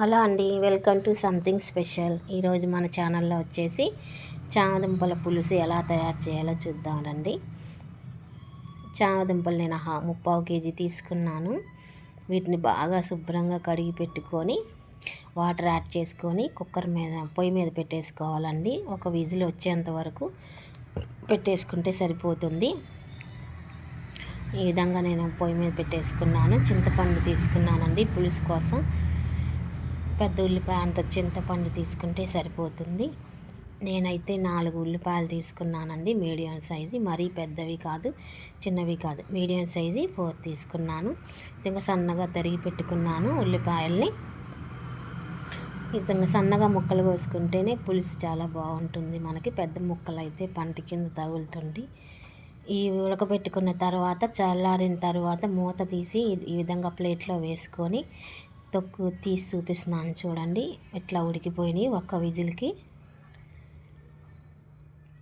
Hello అండి welcome to something special. ఈరోజు మన ఛానల్లో వచ్చేసి చామదుంపల పులుసు ఎలా తయారు చేయాలో చూద్దాం రండి. చామదుంపలు నేను హా ముప్పావు కేజీ తీసుకున్నాను. వీటిని బాగా శుభ్రంగా కడిగి పెట్టుకొని వాటర్ యాడ్ చేసుకొని కుక్కర్ మీద పొయ్యి మీద పెట్టేసుకోవాలండి. ఒక విజిల్ వచ్చేంత వరకు పెట్టేసుకుంటే సరిపోతుంది. ఈ విధంగా నేను పొయ్యి మీద పెట్టేసుకున్నాను. చింతపండు తీసుకున్నానండి పులుసు కోసం. పెద్ద ఉల్లిపాయ అంత చింతపండు తీసుకుంటే సరిపోతుంది. నేనైతే నాలుగు ఉల్లిపాయలు తీసుకున్నానండి. Medium size. మరీ పెద్దవి కాదు చిన్నవి కాదు. మీడియం సైజు ఫోర్ తీసుకున్నాను. ఇంకా సన్నగా తరిగి పెట్టుకున్నాను ఉల్లిపాయల్ని. విధంగా సన్నగా ముక్కలు కోసుకుంటేనే పులుసు చాలా బాగుంటుంది మనకి. పెద్ద ముక్కలు అయితే పంట కింద తగులుతుంది ఈ ఉడకబెట్టుకున్న తర్వాత చల్లారిన తర్వాత మూత తీసి ఈ విధంగా ప్లేట్లో వేసుకొని తొక్కు తీసి చూపిస్తున్నాను చూడండి. ఎట్లా ఉడికిపోయినాయి ఒక్క విజిల్కి.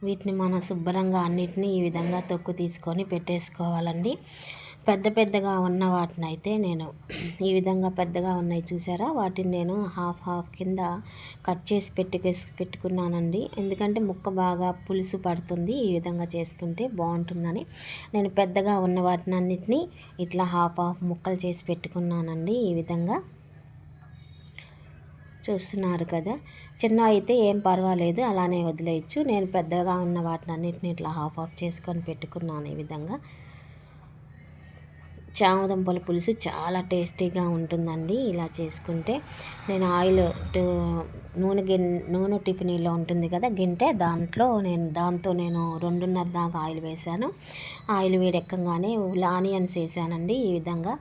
వీటిని మనం శుభ్రంగా అన్నిటినీ ఈ విధంగా తొక్కు తీసుకొని పెట్టేసుకోవాలండి. పెద్ద పెద్దగా ఉన్న వాటిని అయితే నేను ఈ విధంగా పెద్దగా ఉన్నాయి చూసారా? వాటిని నేను హాఫ్ హాఫ్ కింద కట్ చేసి పెట్టుకేసి పెట్టుకున్నానండి. ఎందుకంటే ముక్క బాగా పులుసు పడుతుంది ఈ విధంగా చేసుకుంటే బాగుంటుందని. నేను పెద్దగా ఉన్న వాటిని అన్నిటినీ ఇట్లా హాఫ్ హాఫ్ ముక్కలు చేసి పెట్టుకున్నానండి ఈ విధంగా. చూస్తున్నారు కదా. చిన్న అయితే ఏం పర్వాలేదు అలానే వదిలేయచ్చు. నేను పెద్దగా ఉన్న వాటిని అన్నిటిని ఇట్లా హాఫ్ ఆఫ్ చేసుకొని పెట్టుకున్నాను ఈ విధంగా. చామదుంపల పులుసు చాలా టేస్టీగా ఉంటుందండి ఇలా చేసుకుంటే. నేను ఆయిల్ నూనె గిన్ నూనె టిఫినీలో ఉంటుంది కదా గింటే దాంట్లో నేను దాంతో నేను రెండున్నర దాకా ఆయిల్ వేశాను. ఆయిల్ వేడెక్కగానే ఆనియన్స్ వేసానండి ఈ విధంగా.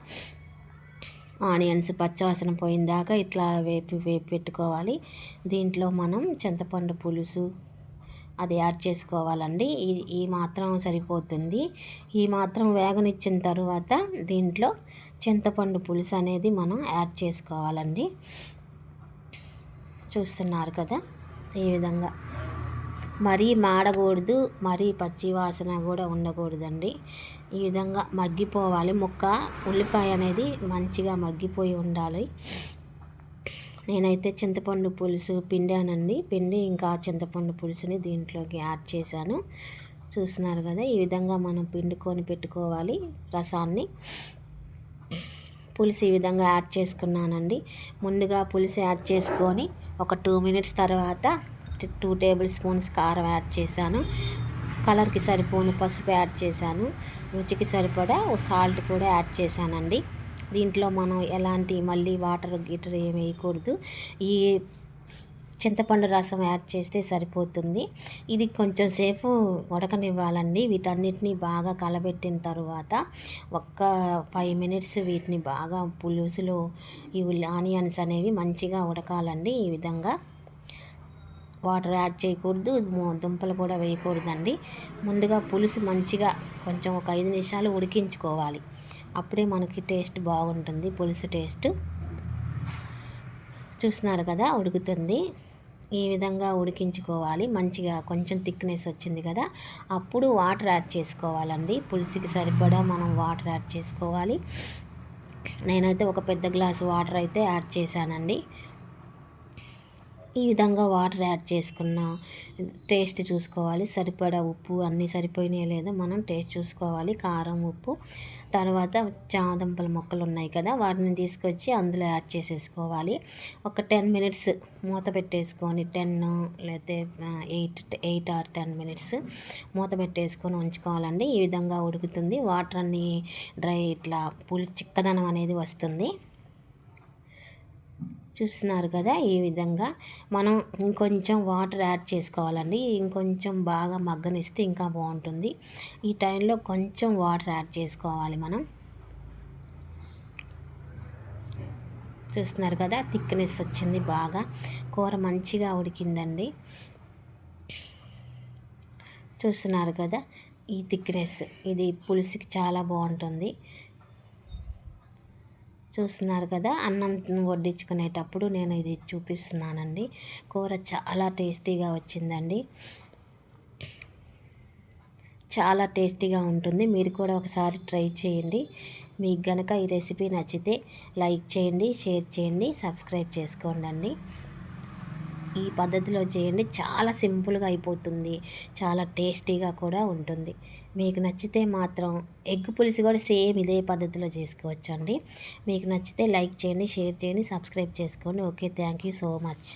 ఆనియన్స్ పచ్చవాసన పోయిందాకా ఇట్లా వేపి వేపి పెట్టుకోవాలి. దీంట్లో మనం చింతపండు పులుసు అది యాడ్ చేసుకోవాలండి. ఈ ఈ మాత్రం సరిపోతుంది. ఈ మాత్రం వేగనిచ్చిన తర్వాత దీంట్లో చింతపండు పులుసు అనేది మనం యాడ్ చేసుకోవాలండి. చూస్తున్నారు కదా ఈ విధంగా. మరీ మాడకూడదు మరీ పచ్చి వాసన కూడా ఉండకూడదండి. ఈ విధంగా మగ్గిపోవాలి. ముక్క ఉల్లిపాయ అనేది మంచిగా మగ్గిపోయి ఉండాలి. నేనైతే చింతపండు పులుసు పిండానండి. పిండి ఇంకా చింతపండు పులుసుని దీంట్లోకి యాడ్ చేశాను. చూస్తున్నారు కదా ఈ విధంగా మనం పిండుకొని పెట్టుకోవాలి రసాన్ని. పులుసు ఈ విధంగా యాడ్ చేసుకున్నానండి. ముందుగా పులుసు యాడ్ చేసుకొని ఒక టూ మినిట్స్ తర్వాత టూ టేబుల్ స్పూన్స్ కారం యాడ్ చేశాను. కలర్కి సరిపోను పసుపు యాడ్ చేశాను. రుచికి సరిపడా సాల్ట్ కూడా యాడ్ చేశానండి. దీంట్లో మనం ఎలాంటి మళ్ళీ వాటర్ గిటర్ ఏమి వేయకూడదు. ఈ చింతపండు రసం యాడ్ చేస్తే సరిపోతుంది. ఇది కొంచెం సేపు ఉడకనివ్వాలండి. వీటన్నిటిని బాగా కలబెట్టిన తర్వాత ఒక్క ఫైవ్ మినిట్స్ వీటిని బాగా పులుసులో ఈ ఆనియన్స్ అనేవి మంచిగా ఉడకాలండి ఈ విధంగా. వాటర్ యాడ్ చేయకూడదు దుంపలు కూడా వేయకూడదండి. ముందుగా పులుసు మంచిగా కొంచెం ఒక ఐదు నిమిషాలు ఉడికించుకోవాలి. అప్పుడే మనకి టేస్ట్ బాగుంటుంది పులుసు టేస్ట్. చూస్తున్నారు కదా ఉడుకుతుంది. ఈ విధంగా ఉడికించుకోవాలి మంచిగా కొంచెం థిక్నెస్ వచ్చింది కదా. అప్పుడు వాటర్ యాడ్ చేసుకోవాలండి. పులుసుకి సరిపడా మనం వాటర్ యాడ్ చేసుకోవాలి. నేనైతే ఒక పెద్ద గ్లాసు వాటర్ అయితే యాడ్ చేశానండి. ఈ విధంగా వాటర్ యాడ్ చేసుకున్న టేస్ట్ చూసుకోవాలి. సరిపడా ఉప్పు అన్నీ సరిపోయినాయో లేదో మనం టేస్ట్ చూసుకోవాలి. కారం ఉప్పు తర్వాత చాదంపల మొక్కలు ఉన్నాయి కదా వాటిని తీసుకొచ్చి అందులో యాడ్ చేసేసుకోవాలి. ఒక టెన్ మినిట్స్ మూత పెట్టేసుకొని టెన్ లేకపోతే eight eight or ten minutes మూత పెట్టేసుకొని ఉంచుకోవాలండి. ఈ విధంగా ఉడుకుతుంది. వాటర్ అన్నీ డ్రై ఇట్లా పులి చిక్కదనం అనేది వస్తుంది. చూస్తున్నారు కదా ఈ విధంగా. మనం ఇంకొంచెం వాటర్ యాడ్ చేసుకోవాలండి. ఇంకొంచెం బాగా మగ్గనిస్తే ఇంకా బాగుంటుంది. ఈ టైంలో కొంచెం వాటర్ యాడ్ చేసుకోవాలి మనం. చూస్తున్నారు కదా థిక్నెస్ వచ్చింది బాగా. కూర మంచిగా ఉడికిందండి. చూస్తున్నారు కదా ఈ థిక్నెస్. ఇది పులుసుకి చాలా బాగుంటుంది. చూస్తున్నారు కదా అన్నం వడ్డించుకునేటప్పుడు నేను ఇది చూపిస్తున్నానండి. కూర చాలా టేస్టీగా వచ్చిందండి. చాలా టేస్టీగా ఉంటుంది. మీరు కూడా ఒకసారి ట్రై చేయండి. మీకు గనక ఈ రెసిపీ నచ్చితే లైక్ చేయండి షేర్ చేయండి సబ్స్క్రైబ్ చేసుకోండి ఈ పద్ధతిలో చేయండి. చాలా సింపుల్గా అయిపోతుంది. చాలా టేస్టీగా కూడా ఉంటుంది. మీకు నచ్చితే మాత్రం ఎగ్ పులుసు కూడా సేమ్ ఇదే పద్ధతిలో చేసుకోవచ్చు అండి మీకు నచ్చితే లైక్ చేయండి షేర్ చేయండి సబ్స్క్రైబ్ చేసుకోండి. Okay thank you so much.